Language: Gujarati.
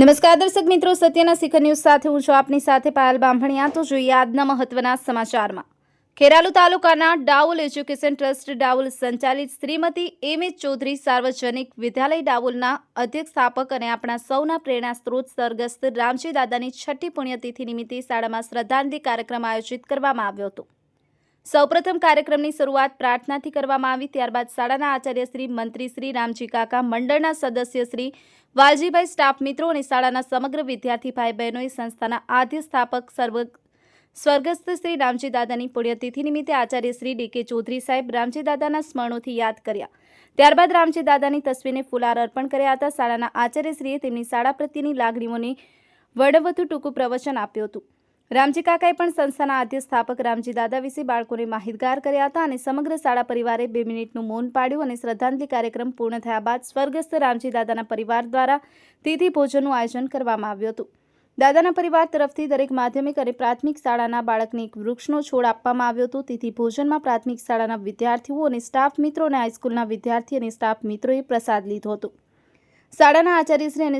નમસ્કાર દર્શક મિત્રો, સત્યના શિખર ન્યૂઝ સાથે હું છું આપની સાથે પાયલ બાંભણિયા તો જોઈએ આજના મહત્વના સમાચારમાં. ખેરાલુ તાલુકાના ડાઉલ એજ્યુકેશન ટ્રસ્ટ ડાઉલ સંચાલિત શ્રીમતી એમ. ચૌધરી સાર્વજનિક વિદ્યાલય ડાઉલના અધ્યક્ષ સ્થાપક અને આપણા સૌના પ્રેરણા સ્ત્રોત સરગસ્ત રામજી દાદાની છઠ્ઠી પુણ્યતિથિ નિમિત્તે શાળામાં શ્રદ્ધાંજલિ કાર્યક્રમ આયોજિત કરવામાં આવ્યો હતો. સૌપ્રથમ કાર્યક્રમની શરૂઆત પ્રાર્થનાથી કરવામાં આવી. ત્યારબાદ શાળાના આચાર્ય શ્રી, મંત્રી શ્રી રામજી કાકા, મંડળના સદસ્ય શ્રી, વાલજીભાઈ સ્ટાફ મિત્રો અને શાળાના સમગ્ર વિદ્યાર્થી ભાઈ બહેનોએ સંસ્થાના આદ્ય સ્થાપક સર્વ, સ્વર્ગસ્થ શ્રી રામજી દાદાની પુણ્યતિથિ નિમિત્તે આચાર્ય શ્રી ડીકે ચૌધરી સાહેબ રામજી દાદાના સ્મરણોથી યાદ કર્યા. ત્યારબાદ રામજી દાદાની તસવીરને ફુલાર અર્પણ કર્યા હતા. શાળાના આચાર્યશ્રીએ તેમની શાળા પ્રત્યેની લાગણીઓની વડવધુ ટૂંકું પ્રવચન આપ્યું હતું. રામજી કાકાએ પણ સંસ્થાના આદ્ય સ્થાપક રામજી દાદા વિશે બાળકોને માહિતગાર કર્યા હતા અને સમગ્ર શાળા પરિવારે બે મિનિટનું મૌન પાડ્યું અને શ્રદ્ધાંજલિ કાર્યક્રમ પૂર્ણ થયા બાદ સ્વર્ગસ્થ રામજી દાદાના પરિવાર દ્વારા તિથિ ભોજનનું આયોજન કરવામાં આવ્યું હતું. દાદાના પરિવાર તરફથી દરેક માધ્યમિક અને પ્રાથમિક શાળાના બાળકને એક વૃક્ષનો છોડ આપવામાં આવ્યો હતો. તિથિ ભોજનમાં પ્રાથમિક શાળાના વિદ્યાર્થીઓ અને સ્ટાફ મિત્રો અને હાઈસ્કૂલના વિદ્યાર્થી અને સ્ટાફ મિત્રોએ પ્રસાદ લીધો હતો. શાળાના આચાર્યશ્રી અને